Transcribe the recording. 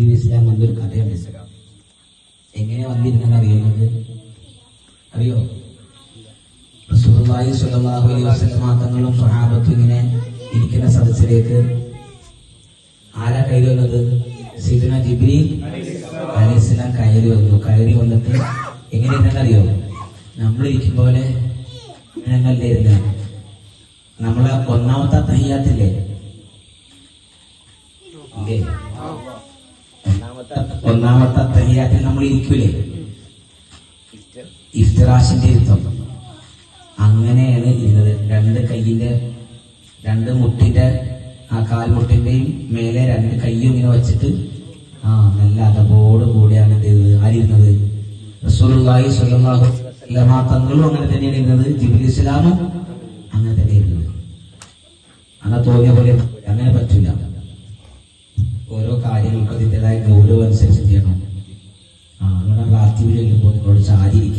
ജിബ്രീൽ ഇസ്ലാം വന്നൊരു കഥയുണ്ട് എങ്ങനെ വന്നിരുന്നാണ് അറിയുന്നത് അറിയോ? റസൂലുള്ളാഹി സ്വല്ലല്ലാഹു അലൈഹി തങ്ങളും ഇങ്ങനെ ഇരിക്കുന്ന സദസ്സിലേക്ക് ആരാ കയറി വന്നത്? സീദന ജിബ്രീൽ അലൈഹിസ്സലാം കയറി വന്നു. കയറി വന്നിട്ട് എങ്ങനെ അറിയോ നമ്മൾ ഇരിക്കും പോലെ ഞങ്ങളുടെ ഇരുന്ന് നമ്മളെ ഒന്നാമത്തെ തയ്യാത്തില്ലേ ഒന്നാമത്തെ തയ്യാത്തിൽ നമ്മൾ ഇരിക്കൂലേ? ഇഫ്തിറാഷിന്റെ ഇരുത്തം. അങ്ങനെയാണ് ഇരുന്നത് രണ്ട് കൈയിന്റെ രണ്ട് മുട്ടിന്റെ ആ കാൽമുട്ടിന്റെയും മേലെ രണ്ട് കൈയും ഇങ്ങനെ വെച്ചിട്ട് ആ നല്ല അതബോട് കൂടിയാണ് എന്ത് ചെയ്തത് ആരിരുന്നത്. റസൂലുള്ളാഹി സ്വല്ലല്ലാഹു വസല്ലം തങ്ങളും അങ്ങനെ തന്നെയാണ് ഇരുന്നത്. ജിബ്രീൽ ഇസ്ലാമും അങ്ങനെ തന്നെ ഇരുന്നത്. അങ്ങനെ തോന്നിയ പോലെ ഗൗരവം അനുസരിച്ച് ചെയ്യണം. ആ അങ്ങനെ റാത്തീവിൽ ചെല്ലുമ്പോൾ നിങ്ങളോട് ചാരിയിരിക്കല്ലേ